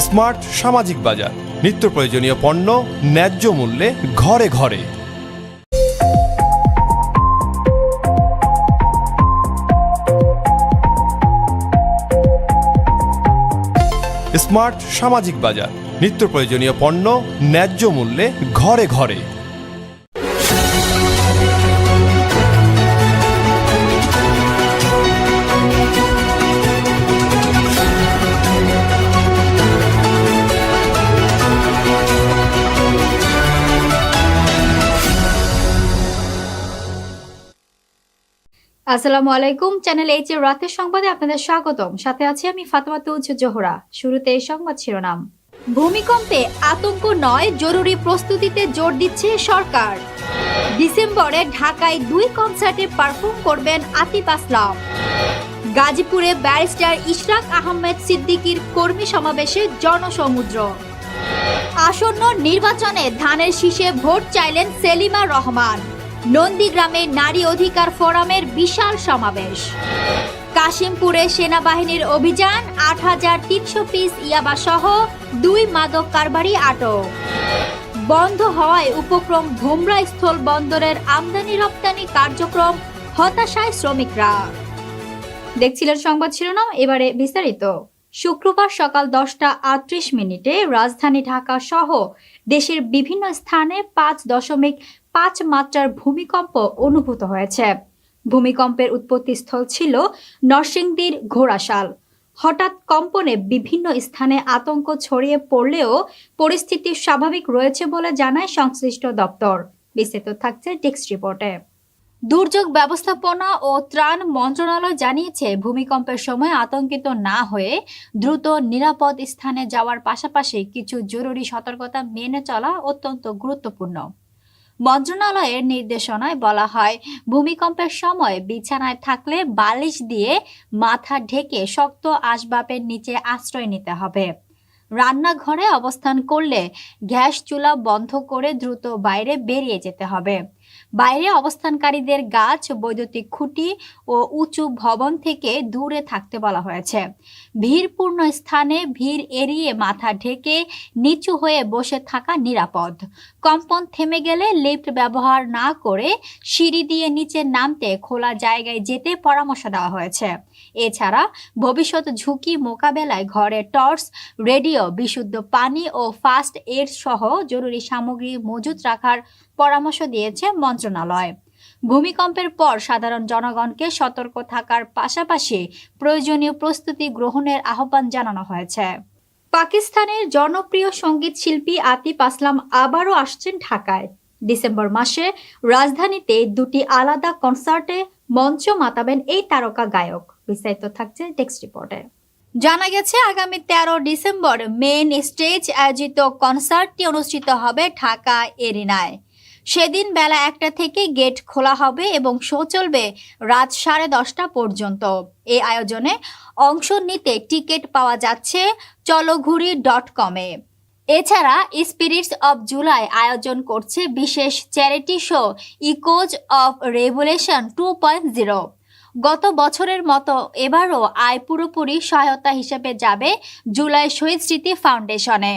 Smart সামাজিক বাজার। নিত্য প্রয়োজনীয় পণ্য ন্যায্য মূল্যে ঘরে ঘরে। স্মার্ট সামাজিক বাজার। নিত্য প্রয়োজনীয় পণ্য ন্যায্য মূল্যে ঘরে ঘরে। আসসালামু আলাইকুম, চ্যানেল এইচ এর রাতের সংবাদে আপনাদের স্বাগতম। সাথে আছি আমি ফাতেমা তুজ জোহরা। শুরুতে এই সংবাদ শিরোনাম। ভূমিকম্পে আতঙ্ক নয়, জরুরি প্রস্তুতিতে জোর দিচ্ছে সরকার। ডিসেম্বরে ঢাকায় দুই কনসার্টে পারফর্ম করবেন আতিফ আসলাম। গাজীপুরে ব্যারিস্টার ইশরাক আহমেদ সিদ্দিকীর কর্মী সমাবেশে জনসমুদ্র। আসন্ন নির্বাচনে ধানের শীষে ভোট চাইলেন সেলিমা রহমান। নন্দীগ্রামে নারী অধিকার ফোরামের বিশাল সমাবেশ। কাশিমপুরে সেনাবাহিনীর অভিযান, আট হাজার তিনশো পিস ইয়াবা সহ দুই মাদক কারবারি আটক। বন্ধ হওয়ায় উপক্রম ভোমরা স্থল বন্দরের আমদানি রপ্তানি কার্যক্রম হতাশায় শ্রমিকরা। দেখছিলেন সংবাদ শিরোনাম, এবারে বিস্তারিত। শুক্রবার সকাল দশটা আটত্রিশ মিনিটে রাজধানী ঢাকা সহ দেশের বিভিন্ন স্থানে পাঁচ দশমিক পাঁচ মাত্রার ভূমিকম্প অনুভূত হয়েছে। ভূমিকম্পের উৎপত্তিস্থল ছিল নরসিংদীর ঘোড়াশাল। হঠাৎ কম্পনে বিভিন্ন স্থানে আতঙ্ক ছড়িয়ে পড়লেও পরিস্থিতি স্বাভাবিক রয়েছে বলে জানায় সংশ্লিষ্ট দপ্তর। বিস্তারিত থাকছে টেক্সট রিপোর্টে। দুর্যোগ ব্যবস্থাপনা ও ত্রাণ মন্ত্রণালয় জানিয়েছে, ভূমিকম্পের সময় আতঙ্কিত না হয়ে দ্রুত নিরাপদ স্থানে যাওয়ার পাশাপাশি কিছু জরুরি সতর্কতা মেনে চলা অত্যন্ত গুরুত্বপূর্ণ। মন্ত্রণালয়ের নির্দেশনায় বলা হয়, ভূমিকম্পের সময় বিছানায় থাকলে বালিশ দিয়ে মাথা ঢেকে শক্ত আসবাবের নিচে আশ্রয় নিতে হবে। রান্নাঘরে অবস্থান করলে গ্যাস চুলা বন্ধ করে দ্রুত বাইরে বেরিয়ে যেতে হবে। বাইরে অবস্থানকারীদের গাছ, বৈদ্যুতিক খুঁটি ও উঁচু ভবন থেকে দূরে থাকতে বলা হয়েছে। ভিড়পূর্ণ স্থানে ভিড় এড়িয়ে মাথা ঢেকে নিচু হয়ে বসে থাকা নিরাপদ। কম্পন থেমে গেলে লিফট ব্যবহার না করে সিঁড়ি দিয়ে নিচে নামতে খোলা জায়গায় যেতে পরামর্শ দেওয়া হয়েছে। এছাড়া ভবিষ্যৎ ঝুঁকি মোকাবেলায় ঘরে টর্চ, রেডিও, বিশুদ্ধ পানি ও ফাস্ট এড সহ জরুরি সামগ্রী মজুত রাখার পরামর্শ দিয়েছে মন্ত্রণালয়। ভূমিকম্পের পর সাধারণ জনগণকে সতর্ক থাকার পাশাপাশি প্রয়োজনীয় প্রস্তুতি গ্রহণের আহ্বান জানানো হয়েছে। পাকিস্তানের জনপ্রিয় সংগীত শিল্পী আতিফ আসলাম আবারও আসছেন ঢাকায়। ডিসেম্বর মাসে রাজধানীতে দুটি আলাদা কনসার্টে মঞ্চ মাতাবেন এই তারকা গায়ক। বিস্তারিত থাকছে টেক্সট রিপোর্টে জানা গেছে, আগামী তেরো ডিসেম্বর মেন স্টেজ আয়োজিত কনসার্টটি অনুষ্ঠিত হবে ঢাকা এরিনায়। সেদিন বেলা একটা থেকে গেট খোলা হবে এবং শো চলবে রাত সাড়ে দশটা পর্যন্ত। এই আয়োজনে অংশ নিতে টিকিট পাওয়া যাচ্ছে চলঘুরি ডট কমে এছাড়া স্পিরিটস অব জুলাই আয়োজন করছে বিশেষ charity show Echoes of Revolution two point zero গত বছরের মতো এবারও আয় পুরোপুরি সহায়তা হিসেবে যাবে জুলাই শহীদ স্মৃতি ফাউন্ডেশনে।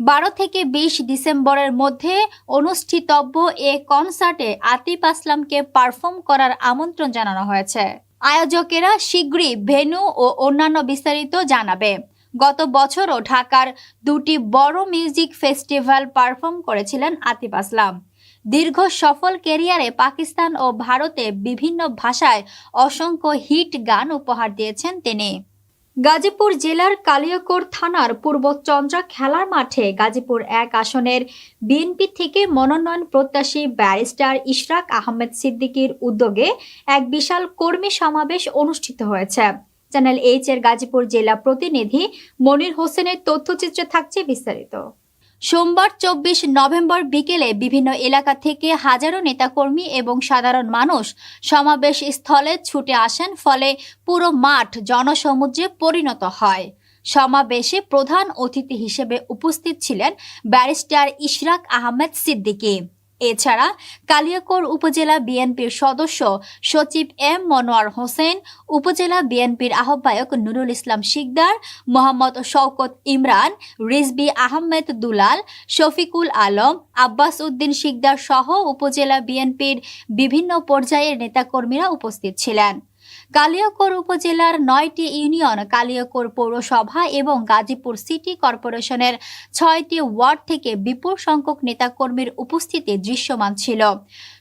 বারো থেকে বিশ ডিসেম্বরের মধ্যে অনুষ্ঠিতব্য এ কনসার্টে আতিফ আসলামকে পারফর্ম করার আমন্ত্রণ জানানো হয়েছে। আয়োজকেরা শীঘ্রই ভেন্যু ও অন্যান্য বিস্তারিত জানাবে। গত বছরও ঢাকার দুটি বড় মিউজিক ফেস্টিভ্যাল পারফর্ম করেছিলেন আতিফ আসলাম। দীর্ঘ সফল কেরিয়ারে পাকিস্তান ও ভারতে বিভিন্ন ভাষায় অসংখ্য হিট গান উপহার দিয়েছেন তিনি। গাজীপুর জেলার কালিয়াকোট থানার পূর্ব চন্দ্রা খেলার মাঠে গাজীপুর এক আসনের বিএনপি থেকে মনোনয়ন প্রত্যাশী ব্যারিস্টার ইশরাক আহমেদ সিদ্দিকীর উদ্যোগে এক বিশাল কর্মী সমাবেশ অনুষ্ঠিত হয়েছে। চ্যানেল এইচ এর গাজীপুর জেলা প্রতিনিধি মনির হোসেনের তথ্যচিত্রে থাকছে বিস্তারিত। সোমবার চব্বিশ নভেম্বর বিকেলে বিভিন্ন এলাকা থেকে হাজারো নেতাকর্মী এবং সাধারণ মানুষ সমাবেশ স্থলে ছুটে আসেন, ফলে পুরো মাঠ জনসমুদ্রে পরিণত হয়। সমাবেশে প্রধান অতিথি হিসেবে উপস্থিত ছিলেন ব্যারিস্টার ইশরাক আহমেদ সিদ্দিকী। এছাড়া কালিয়াকোর উপজেলা বিএনপির সদস্য সচিব এম মনোয়ার হোসেন, উপজেলা বিএনপির আহ্বায়ক নুরুল ইসলাম শিকদার, মোহাম্মদ শওকত ইমরান, রিজবি আহমেদ দুলাল, শফিকুল আলম, আব্বাস উদ্দিন শিকদার সহ উপজেলা বিএনপির বিভিন্ন পর্যায়ের নেতাকর্মীরা উপস্থিত ছিলেন। কালিয়াকৈর উপজেলার নয়টি ইউনিয়ন, কালিয়াকৈর পৌরসভা এবং গাজীপুর সিটি কর্পোরেশনের ছয়টি ওয়ার্ড থেকে বিপুল সংখ্যক নেতাকর্মীর উপস্থিতি দৃশ্যমান ছিল।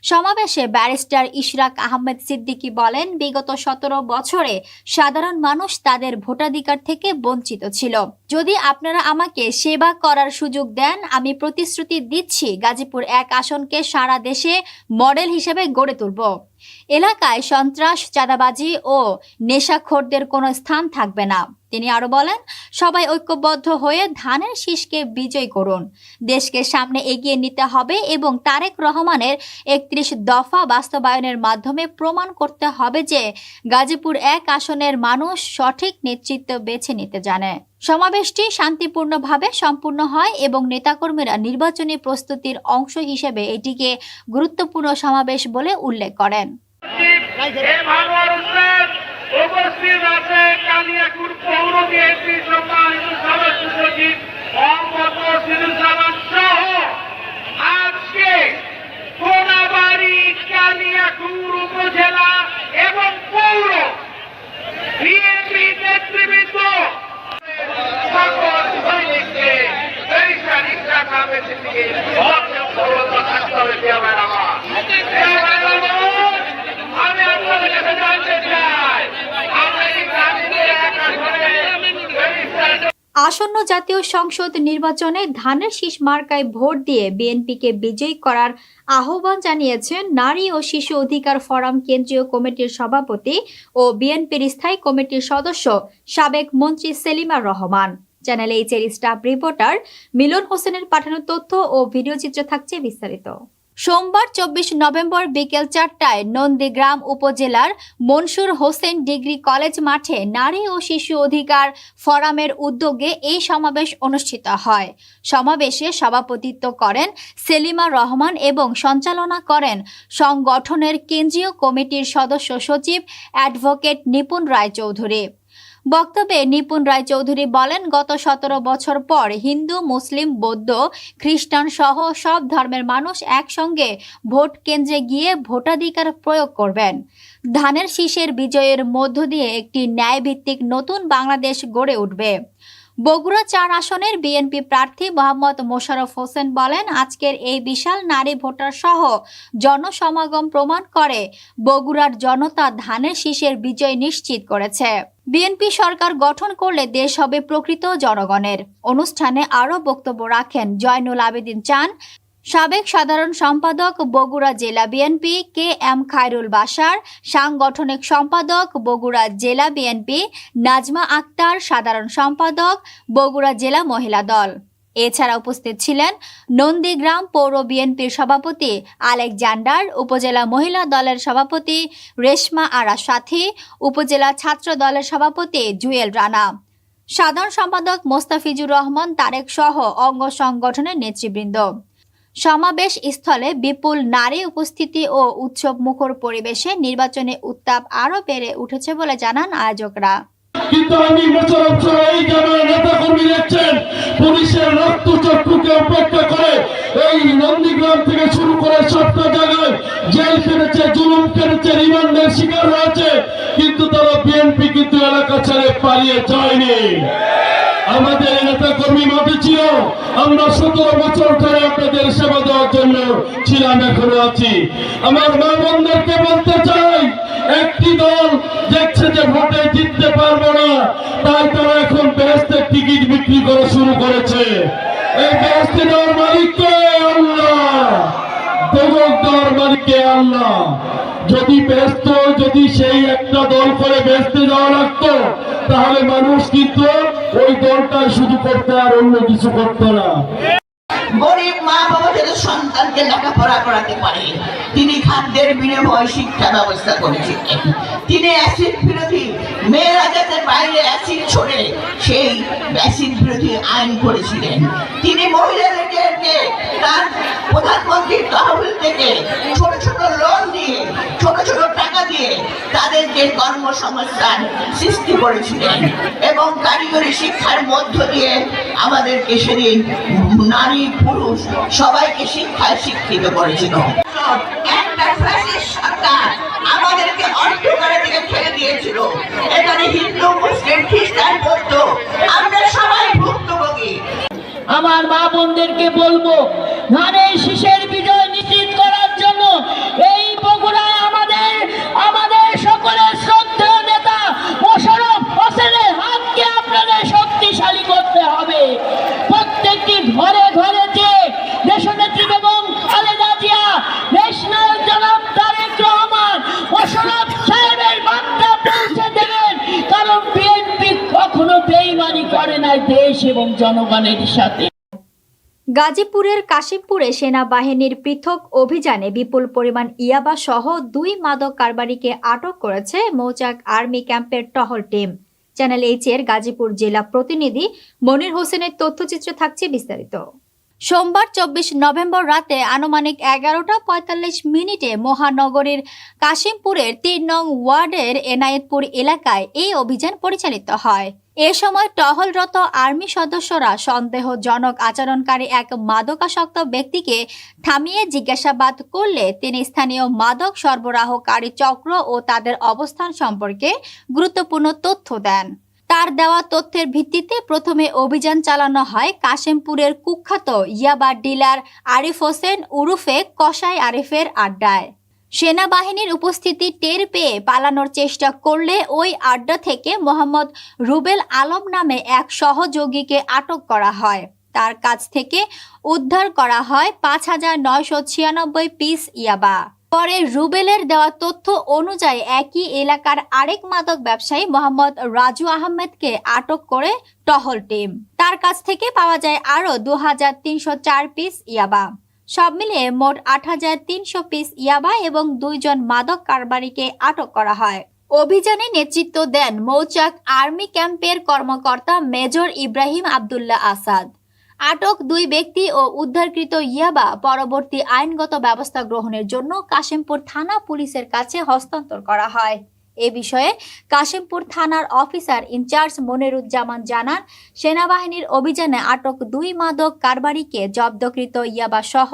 সমাবেশে ব্যারিস্টার ইশরাক আহমেদ সিদ্দিকী বলেন, বিগত সতেরো বছরে সাধারণ মানুষ তাদের ভোটাধিকার থেকে বঞ্চিত ছিল। যদি আপনারা আমাকে সেবা করার সুযোগ দেন, আমি প্রতিশ্রুতি দিচ্ছি গাজীপুর এক আসনকে সারা দেশে মডেল হিসেবে গড়ে তুলব। এলাকায় সন্ত্রাস চাঁদাবাজি ও নেশাখোরদের কোনো স্থান থাকবে না। তিনি আরও বলেন, সবাই ঐক্যবদ্ধ হয়ে ধানের শীষকে বিজয় করুন। দেশকে সামনে এগিয়ে নিতে হবে এবং তারেক রহমানের একত্রিশ দফা বাস্তবায়নের মাধ্যমে প্রমাণ করতে হবে যে গাজীপুর এক আসনের মানুষ সঠিক নেতৃত্ব বেছে নিতে জানে। সমাবেশটি শান্তিপূর্ণভাবে সম্পূর্ণ হয় এবং নেতাকর্মীরা নির্বাচনী প্রস্তুতির অংশ হিসেবে এটিকে গুরুত্বপূর্ণ সমাবেশ বলে উল্লেখ করেন। উপস্থিত আছে কালিয়াকুর পৌর বিএনপি সম্মানিত সদস্য সচিব মোহাম্মদ মসজিদুজ্জামান সহ আজকে কোনাবাড়ি কালিয়াকুর উপজেলা এবং পৌর বিএনপি নেতৃবৃন্দ সকল সৈনিককে পেরিসার ইচ্ছা খাবে সেদিকে অক্ষমতা থাকতে হবে দেওয়ার আমার দেওয়ার আমার আমি আপনাদের কাছে জানতে চাই আমরা এই গান্ধীকে একা ধরে পেরিসার আসন্ন জাতীয় সংসদ নির্বাচনে ধানের শীষ মার্কায় ভোট দিয়ে বিএনপিকে বিজয়ী করার আহ্বান জানিয়েছেন নারী ও শিশু অধিকার ফোরাম কেন্দ্রীয় কমিটির সভাপতি ও বিএনপির স্থায়ী কমিটির সদস্য সাবেক মন্ত্রী সেলিমা রহমান। চ্যানেল এইচ এর স্টাফ রিপোর্টার মিলন হোসেনের পাঠানো তথ্য ও ভিডিও চিত্র থাকছে বিস্তারিত। সোমবার, চব্বিশ নভেম্বর বিকেল চারটায় নন্দীগ্রাম উপজেলার মনসুর হোসেন ডিগ্রি কলেজ মাঠে নারী ও শিশু অধিকার ফোরামের উদ্যোগে এই সমাবেশ অনুষ্ঠিত হয়। সমাবেশে সভাপতিত্ব করেন সেলিমা রহমান এবং সঞ্চালনা করেন সংগঠনের কেন্দ্রীয় কমিটির সদস্য সচিব অ্যাডভোকেট নিপুণ রায়চৌধুরী। বক্তব্যে নিপুণ রায়চৌধুরী বলেন, গত সতেরো বছর পর হিন্দু, মুসলিম, বৌদ্ধ, খ্রিস্টান সহ সব ধর্মের মানুষ একসঙ্গে ভোট কেন্দ্রে গিয়ে ভোটাধিকার প্রয়োগ করবেন। ধানের শীষের বিজয়ের মধ্য দিয়ে একটি ন্যায়ভিত্তিক নতুন বাংলাদেশ গড়ে উঠবে। বগুড়া চার আসনের বিএনপি প্রার্থী মোহাম্মদ মোশারফ হোসেন বলেন, আজকের এই বিশাল নারী ভোটার সহ জনসমাগম প্রমাণ করে বগুড়ার জনতা ধানের শীষের বিজয় নিশ্চিত করেছে। বিএনপি সরকার গঠন করলে দেশ হবে প্রকৃত জনগণের। অনুষ্ঠানে আরও বক্তব্য রাখেন জয়নুল আবেদিন চান। সাবেক সাধারণ সম্পাদক বগুড়া জেলা বিএনপি কে এম খায়রুল বাসার সাংগঠনিক সম্পাদক বগুড়া জেলা বিএনপি নাজমা আক্তার, সাধারণ সম্পাদক বগুড়া জেলা মহিলা দল। এছাড়া উপস্থিত ছিলেন নন্দীগ্রাম পৌর বিএনপির সভাপতি আলেকজান্ডার উপজেলা মহিলা দলের সভাপতি রেশমা আরা সাথী, উপজেলা ছাত্র দলের সভাপতি জুয়েল রানা। সাধারণ সম্পাদক মোস্তাফিজুর রহমান তারেক সহ অঙ্গ সংগঠনের নেতৃবৃন্দ। সমাবেশ স্থলে বিপুল নারী উপস্থিতি ও উৎসব মুখর পরিবেশে নির্বাচনী উত্তাপ আরও বেড়ে উঠেছে বলে জানান আয়োজকরা। কিন্তু আমি এই গ্রামের নেতা কর্মী দেখছেন, পুলিশের রক্ত চক্ষুকে উপেক্ষা করে এই নন্দীগ্রাম থেকে শুরু করে জায়গায় জেল কেটেছে, জুলুম কেটেছে, রিমান্ডের শিকার হয়েছে, কিন্তু তারা বিএনপি কিন্তু এলাকা ছেড়ে পালিয়ে যায়নি। আমাদের নেতা কর্মী মাঠে ছিল। আমরা সতেরো বছর ধরে আপনাদের সেবা দেওয়ার জন্য ছিলাম, এখনও আছি। আমার মা বোনদেরকে বলতে চাই, একটি দল দেখছে যে ভোটে জিততে পারব না, তাই তারা এখন বেহেস্তের টিকিট বিক্রি করা শুরু করেছে। এই বেহেস্তে দেওয়ার মালিককে আল্লাহ দোজক দেওয়ার মালিককে আল্লাহ। যদি ব্যস্ত, যদি সেই একটা দল করে ব্যস্ত যাওয়া লাগতো, তাহলে মানুষ কিন্তু ওই দলটা শুধু করতে আর অন্য কিছু করতো না। সন্তানকে লেখাপড়া করাতে পারে। তিনি খাদ্যের বিনিময় শিক্ষা ব্যবস্থা করেছিলেন তিনি অ্যাসিড বিরোধী, মেয়েরা যাতে বাইরে অ্যাসিড ছড়ে, সেই অ্যাসিড বিরোধী আইন করেছিলেন। তিনি মহিলাদেরকে তার প্রধানমন্ত্রীর তহবিল থেকে ছোট ছোট লোন দিয়ে, ছোট ছোট টাকা দিয়ে তাদেরকে কর্মসংস্থান সৃষ্টি করেছিলেন এবং কারিগরি শিক্ষার মধ্য দিয়ে আমাদেরকে সেদিন নারী, পুরুষ সবাইকে শিক্ষায় শিক্ষিত করেছিল। আমরা মা বোনদেরকে বলব ধানের শীষের বিজয় নিশ্চিত করার জন্য এই বগুড়ায় আমাদের আমাদের সকলের শ্রদ্ধেয় নেতা মোশারফ হোসেনের হাতকে আপনাদের শক্তিশালী করতে হবে প্রত্যেকটি ঘরে ঘরে যে দেশনেত্রী বেগম গাজীপুরের কাশিমপুরে সেনাবাহিনীর পৃথক অভিযানে বিপুল পরিমাণ ইয়াবা সহ দুই মাদক কারবারিকে আটক করেছে মৌচাক আর্মি ক্যাম্পের টহল টিম। চ্যানেল এইচ এর গাজীপুর জেলা প্রতিনিধি মনির হোসেনের তথ্যচিত্র থাকছে বিস্তারিত। সোমবার চব্বিশ নভেম্বর রাতে আনুমানিক এগারোটা পঁয়তাল্লিশ মিনিটে মহানগরীর কাশিমপুরের তিন নং ওয়ার্ডের এনায়েতপুর এলাকায় এই অভিযান পরিচালিত হয়। এ সময় টহলরত আর্মি সদস্যরা সন্দেহজনক আচরণকারী এক মাদকাসক্ত ব্যক্তিকে থামিয়ে জিজ্ঞাসাবাদ করলে তিনি স্থানীয় মাদক সরবরাহকারী চক্র ও তাদের অবস্থান সম্পর্কে গুরুত্বপূর্ণ তথ্য দেন। তার দেওয়া তথ্যের ভিত্তিতে প্রথমে অভিযান চালানো হয় কাশেমপুরের কুখ্যাত ইয়াবা ডিলার আরিফ হোসেন উরুফে কসাই আরিফের আড্ডায়। সেনাবাহিনীর উপস্থিতি টের পেয়ে পালানোর চেষ্টা করলে ওই আড্ডা থেকে মোহাম্মদ রুবেল আলম নামে এক সহযোগীকে আটক করা হয়। তার কাছ থেকে উদ্ধার করা হয় পাঁচ হাজার নয়শো ছিয়ানব্বই পিস ইয়াবা। পরে রুবেলের দেওয়া তথ্য অনুযায়ী একই এলাকার আরেক মাদক ব্যবসায়ী মোহাম্মদ রাজু আহমেদকে আটক করে টহল টিম। তার কাছ থেকে পাওয়া যায় আরও দু পিস ইয়াবা। সব মিলিয়ে মোট আট হাজার তিনশো পিস ইয়াবা এবং দুইজন মাদক কারবারিকে আটক করা হয়। অভিযানে নেতৃত্ব দেন মৌচাক আর্মি ক্যাম্পের কর্মকর্তা মেজর ইব্রাহিম আবদুল্লাহ আসাদ। আটক দুই ব্যক্তি ও উদ্ধারকৃত ইয়াবা পরবর্তী আইনগত ব্যবস্থা গ্রহণের জন্য কাশিমপুর থানা পুলিশের কাছে হস্তান্তর করা হয়। এ বিষয়ে কাশিমপুর থানার অফিসার ইনচার্জ মনিরুজ্জামান জানান, সেনাবাহিনীর অভিযানে আটক দুই মাদক কারবারিকে জব্দকৃত ইয়াবা সহ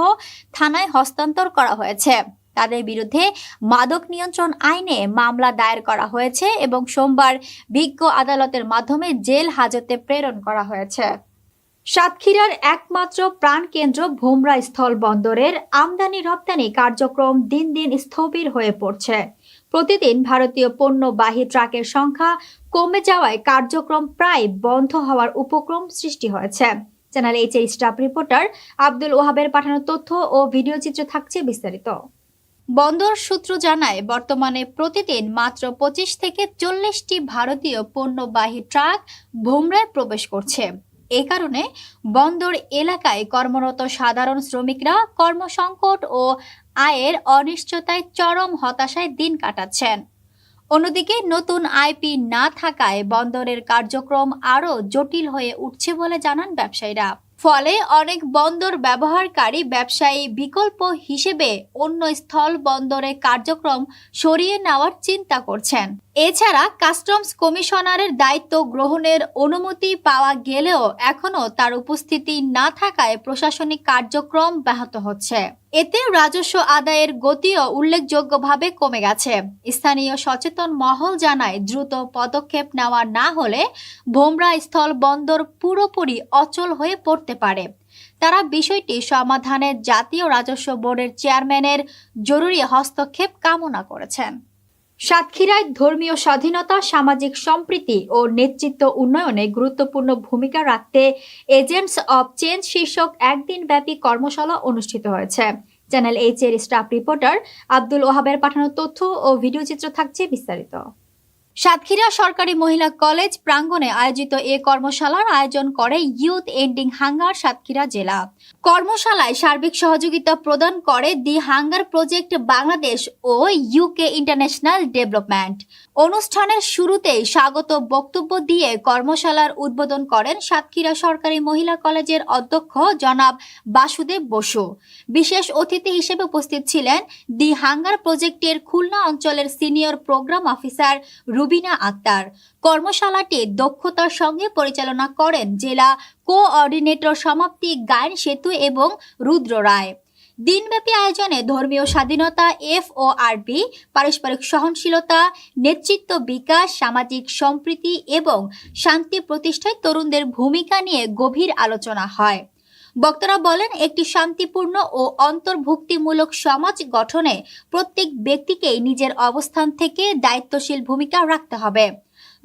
থানায় হস্তান্তর করা হয়েছে। তাদের বিরুদ্ধে মাদক নিয়ন্ত্রণ আইনে মামলা দায়ের করা হয়েছে এবং সোমবার বিজ্ঞ আদালতের মাধ্যমে জেল হাজতে প্রেরণ করা হয়েছে। সাতক্ষীরার একমাত্র প্রাণকেন্দ্র ভোমরা স্থল বন্দরের আমদানি রপ্তানি কার্যক্রম দিন দিন স্থবির হয়ে পড়ছে। প্রতিদিন ভারতীয় পণ্যবাহী ট্রাকের সংখ্যা কমে যাওয়ায় কার্যক্রম প্রায় বন্ধ হওয়ার উপক্রম সৃষ্টি হয়েছে। Channel H staff reporter Abdul ওহাবের পাঠানো তথ্য ও ভিডিও চিত্র থাকছে বিস্তারিত। বন্দর সূত্র জানায়, বর্তমানে প্রতিদিন মাত্র পঁচিশ থেকে চল্লিশটি ভারতীয় পণ্যবাহী ট্রাক ভোমরায় প্রবেশ করছে। এ কারণে বন্দর এলাকায় কর্মরত সাধারণ শ্রমিকরা কর্মসংকট ও আয়ের অনিশ্চয়তায় চরম হতাশায় দিন কাটাচ্ছেন। অন্যদিকে নতুন আইপি না থাকায় বন্দরের কার্যক্রম আরও জটিল হয়ে উঠছে বলে জানান ব্যবসায়ীরা। ফলে অনেক বন্দর ব্যবহারকারী ব্যবসায়ী বিকল্প হিসেবে অন্য স্থল বন্দরে কার্যক্রম সরিয়ে নেওয়ার চিন্তা করছেন। এছাড়া কাস্টমস কমিশনারের দায়িত্ব গ্রহণের অনুমতি পাওয়া গেলেও এখনও তার উপস্থিতি না থাকায় প্রশাসনিক কার্যক্রম ব্যাহত হচ্ছে। এতে রাজস্ব আদায়ের গতিও উল্লেখযোগ্যভাবে কমে গেছে। স্থানীয় সচেতন মহল জানায়, দ্রুত পদক্ষেপ নেওয়া না হলে ভোমরা স্থল বন্দর পুরোপুরি অচল হয়ে পড়তে পারে। তারা বিষয়টি সমাধানে জাতীয় রাজস্ব বোর্ডের চেয়ারম্যানের জরুরি হস্তক্ষেপ কামনা করেছেন। সাতক্ষীরায় ধর্মীয় স্বাধীনতা, সামাজিক সম্প্রীতি ও নেতৃত্ব উন্নয়নে গুরুত্বপূর্ণ ভূমিকা রাখতে এজেন্টস অব চেঞ্জ শীর্ষক একদিন ব্যাপী কর্মশালা অনুষ্ঠিত হয়েছে। চ্যানেল এইচ এর স্টাফ রিপোর্টার আব্দুল ওহাবের পাঠানো তথ্য ও ভিডিও চিত্র থাকছে বিস্তারিত। সাতক্ষীরা সরকারি মহিলা কলেজ প্রাঙ্গণে আয়োজিত এ কর্মশালার আয়োজন করে ইউথ এন্ডিং হাঙ্গার সাতক্ষীরা জেলা। কর্মশালায় সার্বিক সহযোগিতা প্রদান করে দি হাঙ্গার প্রজেক্ট বাংলাদেশ ও ইউকে ইন্টারন্যাশনাল ডেভেলপমেন্ট। অনুষ্ঠানের শুরুতেই স্বাগত বক্তব্য দিয়ে কর্মশালার উদ্বোধন করেন সাতক্ষীরা সরকারি মহিলা কলেজের অধ্যক্ষ জনাব বাসুদেব বসু। বিশেষ অতিথি হিসেবে উপস্থিত ছিলেন দি হাঙ্গার প্রজেক্টের খুলনা অঞ্চলের senior programme officer Rubina Akhtar. কর্মশালাটি দক্ষতার সঙ্গে পরিচালনা করেন জেলা কোঅর্ডিনেটর সমাপ্তি গায়ন সেতু এবং রুদ্র রায়। দিনব্যাপী আয়োজনে ধর্মীয় স্বাধীনতা এফ ও আরবি পারস্পরিক সহনশীলতা, নেতৃত্ব বিকাশ, সামাজিক সম্প্রীতি এবং শান্তি প্রতিষ্ঠায় তরুণদের ভূমিকা নিয়ে গভীর আলোচনা হয়। বক্তারা বলেন, একটি শান্তিপূর্ণ ও অন্তর্ভুক্তিমূলক সমাজ গঠনে প্রত্যেক ব্যক্তিকেই নিজের অবস্থান থেকে দায়িত্বশীল ভূমিকা রাখতে হবে।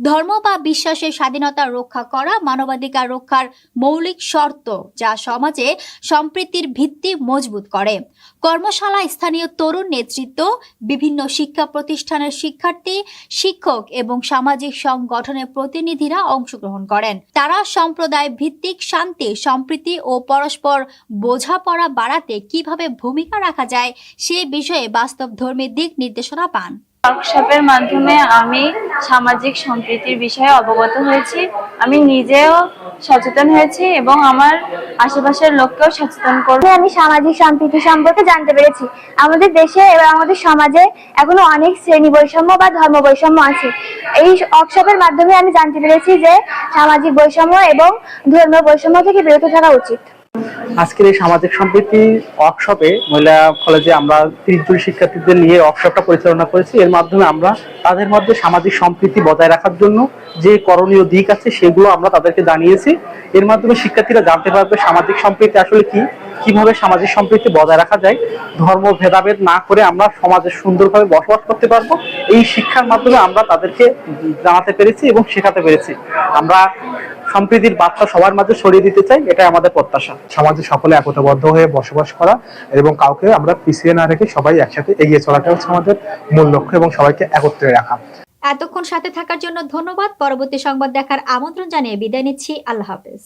ধর্ম বা বিশ্বাসের স্বাধীনতা রক্ষা করা মানবাধিকার রক্ষার মৌলিক শর্ত যা সমাজে সম্প্রীতির ভিত্তি মজবুত করে। কর্মশালায় স্থানীয় তরুণ নেতৃত্ব, বিভিন্ন শিক্ষা প্রতিষ্ঠানের শিক্ষার্থী, শিক্ষক এবং সামাজিক সংগঠনের প্রতিনিধিরা অংশগ্রহণ করেন। তারা সম্প্রদায় ভিত্তিক শান্তি, সম্প্রীতি ও পরস্পর বোঝাপড়া বাড়াতে কীভাবে ভূমিকা রাখা যায় সে বিষয়ে বাস্তব ধর্মের দিক নির্দেশনা পান। ওয়ার্কশপের মাধ্যমে আমি সামাজিক সম্প্রীতির বিষয়ে অবগত হয়েছি। আমি নিজেও সচেতন হয়েছি এবং আমার আশেপাশের লোককেও সচেতন করব আমি সামাজিক সম্প্রীতি সম্পর্কে জানতে পেরেছি। আমাদের দেশে এবং আমাদের সমাজে এখনও অনেক শ্রেণি বৈষম্য বা ধর্ম বৈষম্য আছে। এই ওয়ার্কশপের মাধ্যমে আমি জানতে পেরেছি যে সামাজিক বৈষম্য এবং ধর্মীয় বৈষম্য থেকে বিরত থাকা উচিত। আজকের এই সামাজিক সম্প্রীতি ওয়ার্কশপে মহিলা কলেজে আমরা তিরিশ জন শিক্ষার্থীদের নিয়ে ওয়ার্কশপটা পরিচালনা করেছি। এর মাধ্যমে আমরা তাদের মধ্যে সামাজিক সম্প্রীতি বজায় রাখার জন্য যে করণীয় দিক আছে, সেগুলো আমরা তাদেরকে জানিয়েছি। এর মাধ্যমে শিক্ষার্থীরা জানতে পারবে সামাজিক সম্প্রীতি আসলে কি, কীভাবে সামাজিক সম্প্রীতি বজায় রাখা যায়, ধর্ম ভেদাভেদ না করে আমরা সমাজে সুন্দরভাবে বসবাস করতে পারব। এই শিক্ষার মাধ্যমে আমরা তাদেরকে জানাতে পেরেছি এবং শেখাতে পেরেছি। আমরা সম্প্রীতির বার্তা সবার মাঝে ছড়িয়ে দিতে চাই এটাই আমাদের প্রত্যাশা। সমাজে সকলে একতাবদ্ধ হয়ে বসবাস করা এবং কাউকে আমরা পিছিয়ে না রেখে সবাই একসাথে এগিয়ে চলাটা হচ্ছে আমাদের মূল লক্ষ্য এবং সবাইকে একত্রে রাখা। এতক্ষণ সাথে থাকার জন্য ধন্যবাদ। পরবর্তী সংবাদ দেখার আমন্ত্রণ জানিয়ে বিদায় নিচ্ছি। আল্লাহ হাফেজ।